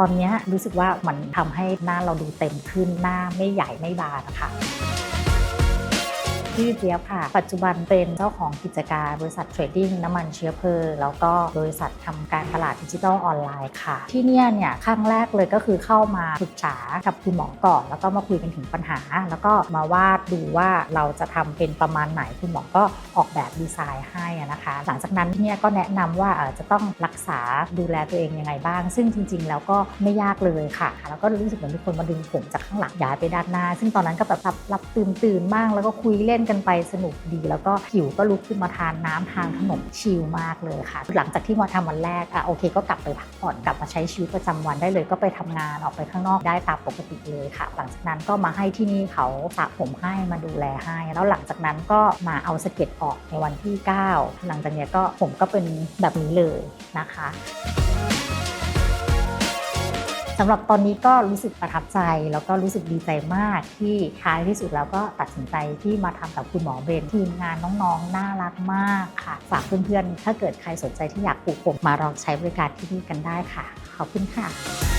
ตอนนี้รู้สึกว่ามันทำให้หน้าเราดูเต็มขึ้นหน้าไม่ใหญ่ไม่บานนะคะ พี่เจี๊ยบค่ะ ปัจจุบันเป็นเจ้าของกิจการบริษัทเทรดดิ้งน้ำมันเชื้อเพลิงแล้วก็บริษัททำการตลาดดิจิทัลออนไลน์ค่ะ ที่เนี่ยเนี่ยครั้งแรกเลยก็คือเข้ามาปรึกษากับคุณหมอก่อน แล้วก็มาคุยกันถึงปัญหา แล้วก็มาวาดดูว่าเราจะทำเป็นประมาณไหนคุณหมอก็ออกแบบดีไซน์ให้นะคะ หลังจากนั้นที่เนี่ยก็แนะนำว่าจะต้องรักษาดูแลตัวเองยังไงบ้าง ซึ่งจริง ๆ แล้วก็ไม่ยากเลยค่ะ แล้วก็รู้สึกเหมือนมีคนมาดึงผมจากข้างหลังย้ายไปด้านหน้า ซึ่งตอนนั้นก็แบบรับรับตื่นตื่นบ้างแล้วก็คุยเล่นกันไปสนุกดี แล้วก็ผิวก็ลุกขึ้นมาทานน้ำทานขนมชิลมากเลยค่ะ หลังจากที่มาทำวันแรกอะโอเคก็กลับไปพักผ่อนกลับมาใช้ชีวิตประจำวันได้เลย ก็ไปทำงานออกไปข้างนอกได้ตามปกติเลยค่ะ หลังจากนั้นก็มาให้ที่นี่เขาสระผมให้มาดูแลให้ แล้วหลังจากนั้นก็มาเอาสเก็ดออกในวันที่ 9 หลังจากนี้ก็ผมก็เป็นแบบนี้เลยนะคะำหรับตอนนี้ก็รู้สึกประทับใจแล้วก็รู้สึกดีใจมากที่ท้ายที่สุดแล้วก็ตัดสินใจที่มาทำกับคุณหมอเบนทีมงานน้องๆ น่ารักมากค่ะ ฝากเพื่อนๆ ถ้าเกิดใครสนใจที่อยากปลูกผมมาลองใช้บริการที่นี่กันได้ค่ะ ขอบคุณค่ะ